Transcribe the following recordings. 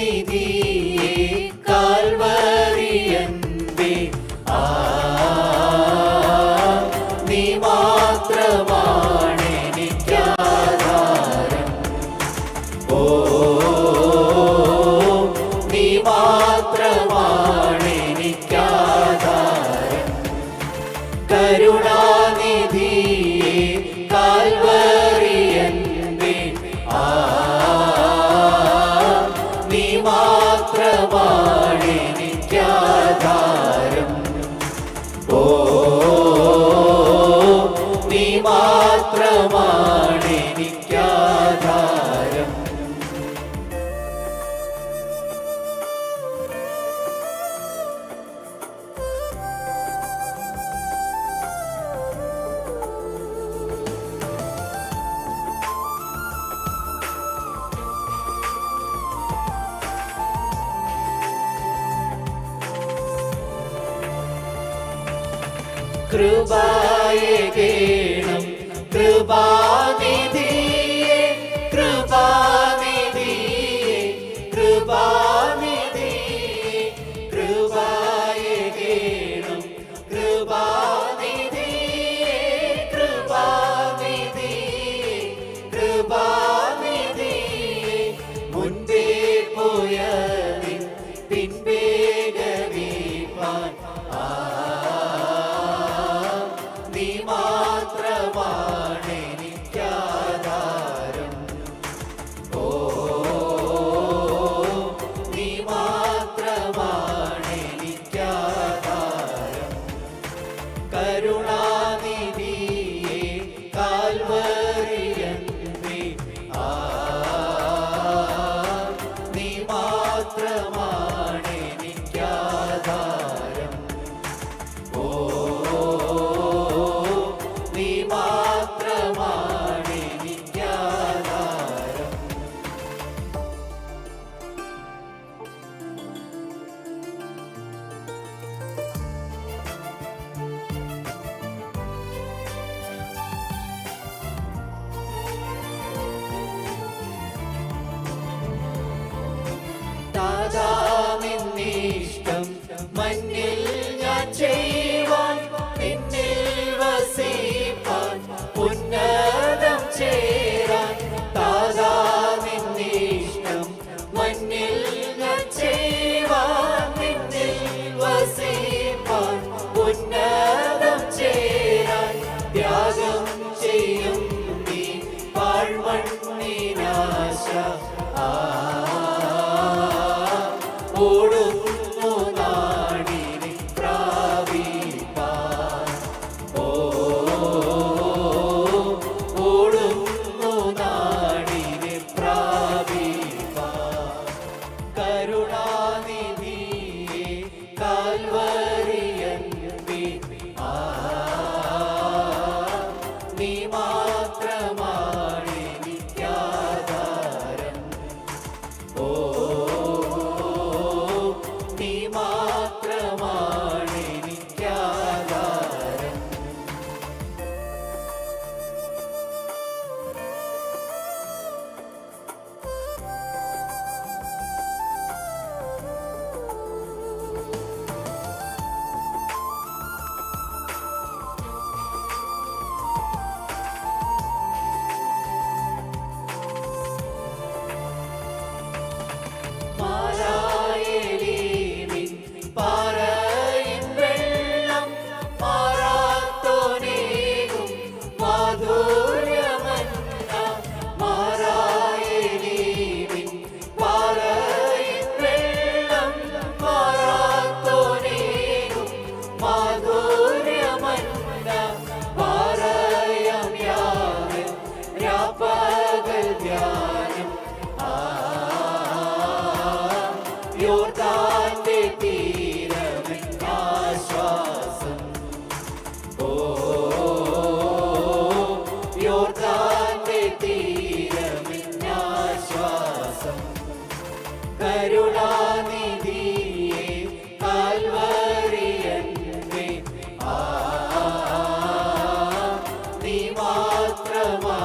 സന്നിധിയെ കാൽവറിയന്തേ ആ നീ മാത്രമാണ് എനിക്കാധാരം. ഓ നീ മാത്രമാണ് എനിക്കാധാരം. കരുണാനിധി കൃപയെ കേണം കൃപാനിധിയെ കൃപാനിധിയെ കൃപാനിധിയെ കൃപയെ കേണം കൃപാനിധിയെ കൃപാനിധിയെ പോയ Fatıma കാൽവറിയൻ ആ ധ്യാനം. യോർദാന്റെ തീരമെന്ന ആശ്വാസം. ഓ യോർദാന്റെ തീരമെന്ന ആശ്വാസം. കരുണാനിധിയെ കാൽവറിയന്റെ ആ നീ മാത്രമാ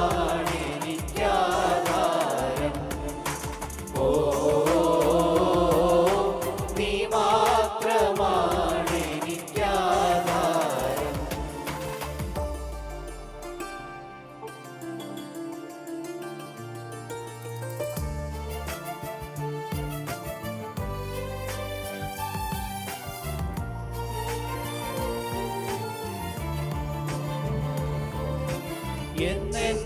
என்னென்ன